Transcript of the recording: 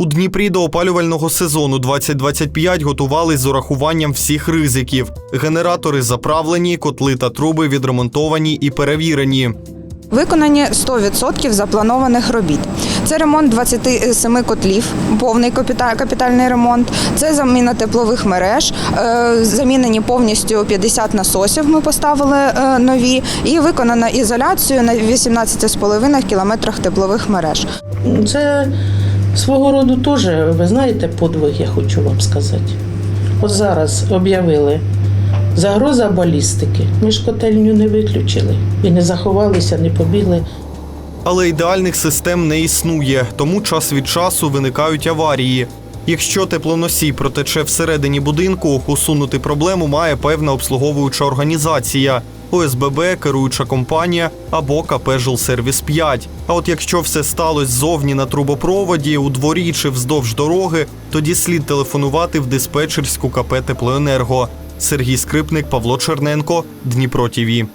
У Дніпрі до опалювального сезону 2025 готувались з урахуванням всіх ризиків. Генератори заправлені, котли та труби відремонтовані і перевірені. Виконані 100% запланованих робіт. Це ремонт 27 котлів, повний капітальний ремонт. Це заміна теплових мереж, е, замінені повністю 50 насосів. Ми поставили е, нові, і виконана ізоляцію на 18,5 кілометрах теплових мереж. Це свого роду теж, ви знаєте, подвиг, я хочу вам сказати. От зараз об'явили загроза балістики. Ми ж котельню не виключили і не заховалися, не побігли. Але ідеальних систем не існує, тому час від часу виникають аварії. Якщо теплоносій протече всередині будинку, усунути проблему має певна обслуговуюча організація ОСББ, керуюча компанія або КП «Жилсервіс 5». А от якщо все сталося ззовні на трубопроводі, у дворі чи вздовж дороги, тоді слід телефонувати в диспетчерську КП «Теплоенерго». Сергій Скрипник, Павло Черненко, Дніпро ТІВІ.